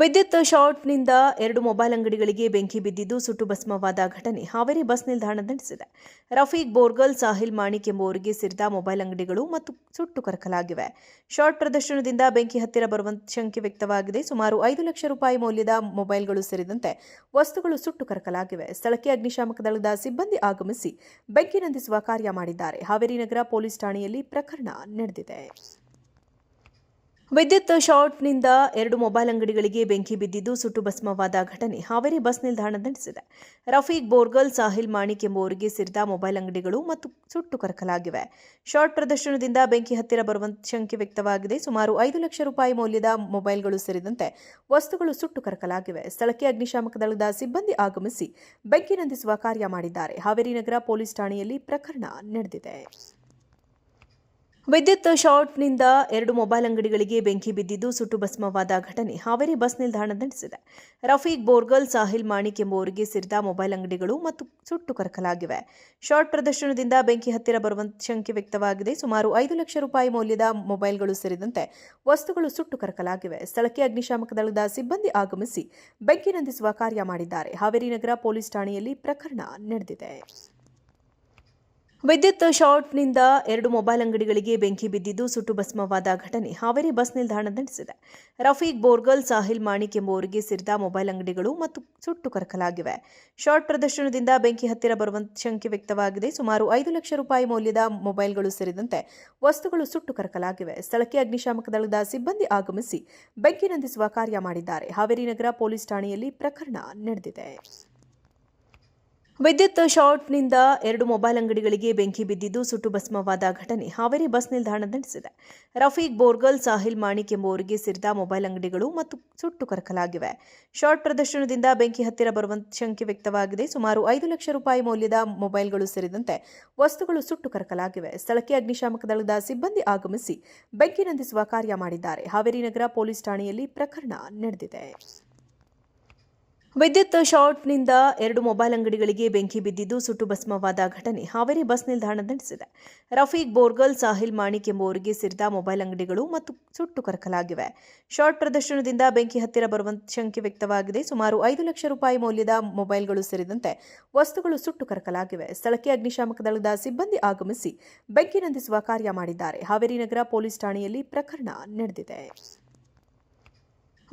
ವಿದ್ಯುತ್ ಶಾರ್ಟ್ನಿಂದ ಎರಡು ಮೊಬೈಲ್ ಅಂಗಡಿಗಳಿಗೆ ಬೆಂಕಿ ಬಿದ್ದಿದ್ದು ಸುಟ್ಟು ಭಸ್ಮವಾದ ಘಟನೆ. ಹಾವೇರಿ ಬಸ್ ನಿಲ್ದಾಣ ನಡೆಸಿದೆ. ರಫೀಕ್ ಬೋರ್ಗಲ್, ಸಾಹಿಲ್ ಮಾಣಿಕ್ ಎಂಬುವರಿಗೆ ಸೇರಿದ ಮೊಬೈಲ್ ಅಂಗಡಿಗಳು ಮತ್ತು ಸುಟ್ಟು ಕರಕಲಾಗಿವೆ. ಶಾರ್ಟ್ ಪ್ರದರ್ಶನದಿಂದ ಬೆಂಕಿ ಹತ್ತಿರ ಬರುವ ಶಂಕೆ ವ್ಯಕ್ತವಾಗಿದೆ. ಸುಮಾರು ಐದು ಲಕ್ಷ ರೂಪಾಯಿ ಮೌಲ್ಯದ ಮೊಬೈಲ್ಗಳು ಸೇರಿದಂತೆ ವಸ್ತುಗಳು ಸುಟ್ಟು ಕರಕಲಾಗಿವೆ. ಸ್ಥಳಕ್ಕೆ ಅಗ್ನಿಶಾಮಕ ದಳದ ಸಿಬ್ಬಂದಿ ಆಗಮಿಸಿ ಬೆಂಕಿ ನಂದಿಸುವ ಕಾರ್ಯ ಮಾಡಿದ್ದಾರೆ. ಹಾವೇರಿ ನಗರ ಪೊಲೀಸ್ ಠಾಣೆಯಲ್ಲಿ ಪ್ರಕರಣ ನಡೆದಿದೆ. ವಿದ್ಯುತ್ ಶಾರ್ಟ್ನಿಂದ ಎರಡು ಮೊಬೈಲ್ ಅಂಗಡಿಗಳಿಗೆ ಬೆಂಕಿ ಬಿದ್ದಿದ್ದು ಸುಟ್ಟು ಭಸ್ಮವಾದ ಘಟನೆ. ಹಾವೇರಿ ಬಸ್ ನಿಲ್ದಾಣ ನಡೆಸಿದೆ. ರಫೀಕ್ ಬೋರ್ಗಲ್, ಸಾಹಿಲ್ ಮಾಣಿಕ್ ಎಂಬುವರಿಗೆ ಸೇರಿದ ಮೊಬೈಲ್ ಅಂಗಡಿಗಳು ಮತ್ತು ಸುಟ್ಟು ಕರಕಲಾಗಿವೆ. ಶಾರ್ಟ್ ಪ್ರದರ್ಶನದಿಂದ ಬೆಂಕಿ ಹತ್ತಿರ ಬರುವ ಶಂಕೆ ವ್ಯಕ್ತವಾಗಿದೆ. ಸುಮಾರು ಐದು ಲಕ್ಷ ರೂಪಾಯಿ ಮೌಲ್ಯದ ಮೊಬೈಲ್ಗಳು ಸೇರಿದಂತೆ ವಸ್ತುಗಳು ಸುಟ್ಟು ಕರಕಲಾಗಿವೆ. ಸ್ಥಳಕ್ಕೆ ಅಗ್ನಿಶಾಮಕ ದಳದ ಸಿಬ್ಬಂದಿ ಆಗಮಿಸಿ ಬೆಂಕಿ ನಂದಿಸುವ ಕಾರ್ಯ ಮಾಡಿದ್ದಾರೆ. ಹಾವೇರಿ ನಗರ ಪೊಲೀಸ್ ಠಾಣೆಯಲ್ಲಿ ಪ್ರಕರಣ ನಡೆದಿದೆ. ವಿದ್ಯುತ್ ಶಾರ್ಟ್ನಿಂದ ಎರಡು ಮೊಬೈಲ್ ಅಂಗಡಿಗಳಿಗೆ ಬೆಂಕಿ ಬಿದ್ದಿದ್ದು ಸುಟ್ಟು ಭಸ್ಮವಾದ ಘಟನೆ. ಹಾವೇರಿ ಬಸ್ ನಿಲ್ದಾಣ ನಡೆಸಿದೆ. ರಫೀಕ್ ಬೋರ್ಗಲ್, ಸಾಹಿಲ್ ಮಾಣಿಕ್ ಎಂಬುವರಿಗೆ ಸೇರಿದ ಮೊಬೈಲ್ ಅಂಗಡಿಗಳು ಮತ್ತು ಸುಟ್ಟು ಕರಕಲಾಗಿವೆ. ಶಾರ್ಟ್ ಪ್ರದರ್ಶನದಿಂದ ಬೆಂಕಿ ಹತ್ತಿರ ಬರುವ ಶಂಕೆ ವ್ಯಕ್ತವಾಗಿದೆ. ಸುಮಾರು ಐದು ಲಕ್ಷ ರೂಪಾಯಿ ಮೌಲ್ಯದ ಮೊಬೈಲ್ಗಳು ಸೇರಿದಂತೆ ವಸ್ತುಗಳು ಸುಟ್ಟು ಕರಕಲಾಗಿವೆ. ಸ್ಥಳಕ್ಕೆ ಅಗ್ನಿಶಾಮಕ ದಳದ ಸಿಬ್ಬಂದಿ ಆಗಮಿಸಿ ಬೆಂಕಿ ನಂದಿಸುವ ಕಾರ್ಯ ಮಾಡಿದ್ದಾರೆ. ಹಾವೇರಿ ನಗರ ಪೊಲೀಸ್ ಠಾಣೆಯಲ್ಲಿ ಪ್ರಕರಣ ನಡೆದಿದೆ. ವಿದ್ಯುತ್ ಶಾರ್ಟ್ನಿಂದ ಎರಡು ಮೊಬೈಲ್ ಅಂಗಡಿಗಳಿಗೆ ಬೆಂಕಿ ಬಿದ್ದಿದ್ದು ಸುಟ್ಟು ಭಸ್ಮವಾದ ಘಟನೆ. ಹಾವೇರಿ ಬಸ್ ನಿಲ್ದಾಣ ನಡೆಸಿದೆ. ರಫೀಕ್ ಬೋರ್ಗಲ್, ಸಾಹಿಲ್ ಮಾಣಿಕ್ ಎಂಬುವರಿಗೆ ಸೇರಿದ ಮೊಬೈಲ್ ಅಂಗಡಿಗಳು ಮತ್ತು ಸುಟ್ಟು ಕರಕಲಾಗಿವೆ. ಶಾರ್ಟ್ ಪ್ರದರ್ಶನದಿಂದ ಬೆಂಕಿ ಹತ್ತಿರ ಬರುವ ಶಂಕೆ ವ್ಯಕ್ತವಾಗಿದೆ. ಸುಮಾರು ಐದು ಲಕ್ಷ ರೂಪಾಯಿ ಮೌಲ್ಯದ ಮೊಬೈಲ್ಗಳು ಸೇರಿದಂತೆ ವಸ್ತುಗಳು ಸುಟ್ಟು ಕರಕಲಾಗಿವೆ. ಸ್ಥಳಕ್ಕೆ ಅಗ್ನಿಶಾಮಕ ದಳದ ಸಿಬ್ಬಂದಿ ಆಗಮಿಸಿ ಬೆಂಕಿ ನಂದಿಸುವ ಕಾರ್ಯ ಮಾಡಿದ್ದಾರೆ. ಹಾವೇರಿ ನಗರ ಪೊಲೀಸ್ ಠಾಣೆಯಲ್ಲಿ ಪ್ರಕರಣ ನಡೆದಿದೆ. ವಿದ್ಯುತ್ ಶಾರ್ಟ್ನಿಂದ ಎರಡು ಮೊಬೈಲ್ ಅಂಗಡಿಗಳಿಗೆ ಬೆಂಕಿ ಬಿದ್ದಿದ್ದು ಸುಟ್ಟು ಭಸ್ಮವಾದ ಘಟನೆ. ಹಾವೇರಿ ಬಸ್ ನಿಲ್ದಾಣ ನಡೆಸಿದೆ. ರಫೀಕ್ ಬೋರ್ಗಲ್, ಸಾಹಿಲ್ ಮಾಣಿಕ್ ಎಂಬುವರಿಗೆ ಸೇರಿದ ಮೊಬೈಲ್ ಅಂಗಡಿಗಳು ಮತ್ತು ಸುಟ್ಟು ಕರಕಲಾಗಿವೆ. ಶಾರ್ಟ್ ಪ್ರದರ್ಶನದಿಂದ ಬೆಂಕಿ ಹತ್ತಿರ ಬರುವ ಶಂಕೆ ವ್ಯಕ್ತವಾಗಿದೆ. ಸುಮಾರು ಐದು ಲಕ್ಷ ರೂಪಾಯಿ ಮೌಲ್ಯದ ಮೊಬೈಲ್ಗಳು ಸೇರಿದಂತೆ ವಸ್ತುಗಳು ಸುಟ್ಟು ಕರಕಲಾಗಿವೆ. ಸ್ಥಳಕ್ಕೆ ಅಗ್ನಿಶಾಮಕ ದಳದ ಸಿಬ್ಬಂದಿ ಆಗಮಿಸಿ ಬೆಂಕಿ ನಂದಿಸುವ ಕಾರ್ಯ ಮಾಡಿದ್ದಾರೆ. ಹಾವೇರಿ ನಗರ ಪೊಲೀಸ್ ಠಾಣೆಯಲ್ಲಿ ಪ್ರಕರಣ ನಡೆದಿದೆ. ವಿದ್ಯುತ್ ಶಾರ್ಟ್ನಿಂದ ಎರಡು ಮೊಬೈಲ್ ಅಂಗಡಿಗಳಿಗೆ ಬೆಂಕಿ ಬಿದ್ದಿದ್ದು ಸುಟ್ಟು ಭಸ್ಮವಾದ ಘಟನೆ. ಹಾವೇರಿ ಬಸ್ ನಿಲ್ದಾಣ ನಡೆಸಿದೆ. ರಫೀಕ್ ಬೋರ್ಗಲ್, ಸಾಹಿಲ್ ಮಾಣಿಕ್ ಎಂಬುವರಿಗೆ ಸೇರಿದ ಮೊಬೈಲ್ ಅಂಗಡಿಗಳು ಮತ್ತು ಸುಟ್ಟು ಕರಕಲಾಗಿವೆ. ಶಾರ್ಟ್ ಪ್ರದರ್ಶನದಿಂದ ಬೆಂಕಿ ಹತ್ತಿರ ಬರುವ ಶಂಕೆ ವ್ಯಕ್ತವಾಗಿದೆ. ಸುಮಾರು ಐದು ಲಕ್ಷ ರೂಪಾಯಿ ಮೌಲ್ಯದ ಮೊಬೈಲ್ಗಳು ಸೇರಿದಂತೆ ವಸ್ತುಗಳು ಸುಟ್ಟು ಕರಕಲಾಗಿವೆ. ಸ್ಥಳಕ್ಕೆ ಅಗ್ನಿಶಾಮಕ ದಳದ ಸಿಬ್ಬಂದಿ ಆಗಮಿಸಿ ಬೆಂಕಿ ನಂದಿಸುವ ಕಾರ್ಯ ಮಾಡಿದ್ದಾರೆ. ಹಾವೇರಿ ನಗರ ಪೊಲೀಸ್ ಠಾಣೆಯಲ್ಲಿ ಪ್ರಕರಣ ನಡೆದಿದೆ.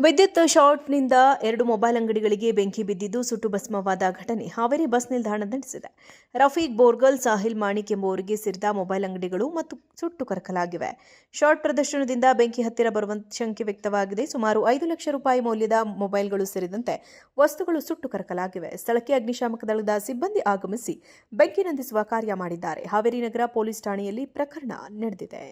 ವಿದ್ಯುತ್ ಶಾರ್ಟ್ನಿಂದ ಎರಡು ಮೊಬೈಲ್ ಅಂಗಡಿಗಳಿಗೆ ಬೆಂಕಿ ಬಿದ್ದಿದ್ದು ಸುಟ್ಟು ಭಸ್ಮವಾದ ಘಟನೆ. ಹಾವೇರಿ ಬಸ್ ನಿಲ್ದಾಣ ನಡೆಸಿದೆ. ರಫೀಕ್ ಬೋರ್ಗಲ್, ಸಾಹಿಲ್ ಮಾಣಿಕ್ ಎಂಬುವರಿಗೆ ಸೇರಿದ ಮೊಬೈಲ್ ಅಂಗಡಿಗಳು ಮತ್ತು ಸುಟ್ಟು ಕರಕಲಾಗಿವೆ. ಶಾರ್ಟ್ ಪ್ರದರ್ಶನದಿಂದ ಬೆಂಕಿ ಹತ್ತಿರ ಬರುವ ಶಂಕೆ ವ್ಯಕ್ತವಾಗಿದೆ. ಸುಮಾರು ಐದು ಲಕ್ಷ ರೂಪಾಯಿ ಮೌಲ್ಯದ ಮೊಬೈಲ್ಗಳು ಸೇರಿದಂತೆ ವಸ್ತುಗಳು ಸುಟ್ಟು ಕರಕಲಾಗಿವೆ. ಸ್ಥಳಕ್ಕೆ ಅಗ್ನಿಶಾಮಕ ದಳದ ಸಿಬ್ಬಂದಿ ಆಗಮಿಸಿ ಬೆಂಕಿ ನಂದಿಸುವ ಕಾರ್ಯ ಮಾಡಿದ್ದಾರೆ. ಹಾವೇರಿ ನಗರ ಪೊಲೀಸ್ ಠಾಣೆಯಲ್ಲಿ ಪ್ರಕರಣ ನಡೆದಿದೆ.